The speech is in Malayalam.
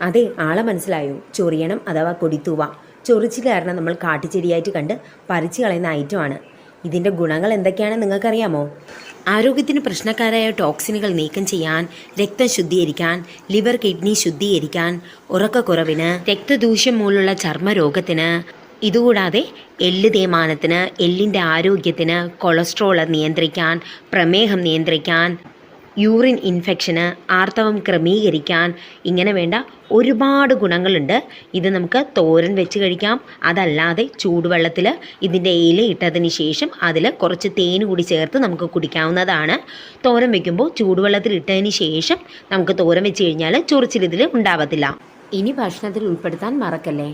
അതെ ആളെ മനസ്സിലായോ? ചൊറിയണം അഥവാ കൊടിത്തൂവ. ചൊറിച്ചിൽ കാരണം നമ്മൾ കാട്ടുചെടിയായിട്ട് കണ്ട് പറിച്ചു കളയുന്ന ഐറ്റമാണ് ഇതിന്റെ ഗുണങ്ങൾ എന്തൊക്കെയാണെന്ന് നിങ്ങൾക്കറിയാമോ? ആരോഗ്യത്തിന് പ്രശ്നക്കാരായ ടോക്സിനുകൾ നീക്കം ചെയ്യാൻ രക്തം ശുദ്ധീകരിക്കാൻ ലിവർ കിഡ്നി ശുദ്ധീകരിക്കാൻ ഉറക്കക്കുറവിന് രക്തദൂഷ്യം മൂലമുള്ള ചർമ്മരോഗത്തിന് ഇതുകൂടാതെ എല്ല് തേയ്മാനത്തിന് എല്ലിന്റെ ആരോഗ്യത്തിന് കൊളസ്ട്രോൾ നിയന്ത്രിക്കാൻ പ്രമേഹം നിയന്ത്രിക്കാൻ യൂറിൻ ഇൻഫെക്ഷന് ആർത്തവം ക്രമീകരിക്കാൻ ഇങ്ങനെ വേണ്ട ഒരുപാട് ഗുണങ്ങളുണ്ട്. ഇത് നമുക്ക് തോരൻ വെച്ച് കഴിക്കാം. അതല്ലാതെ ചൂടുവെള്ളത്തിൽ ഇതിന്റെ ഇല ഇട്ടതിന് ശേഷം അതിൽ കുറച്ച് തേൻ കൂടി ചേർത്ത് നമുക്ക് കുടിക്കാവുന്നതാണ്. തോരൻ വെക്കുമ്പോൾ ചൂടുവെള്ളത്തിൽ ഇട്ടതിന് ശേഷം നമുക്ക് തോരൻ വെച്ച് കഴിഞ്ഞാൽ ചൊറിച്ചിൽ ഇതിൽ ഉണ്ടാവത്തില്ല. ഇനി ഭക്ഷണത്തിൽ ഉൾപ്പെടുത്താൻ മറക്കല്ലേ?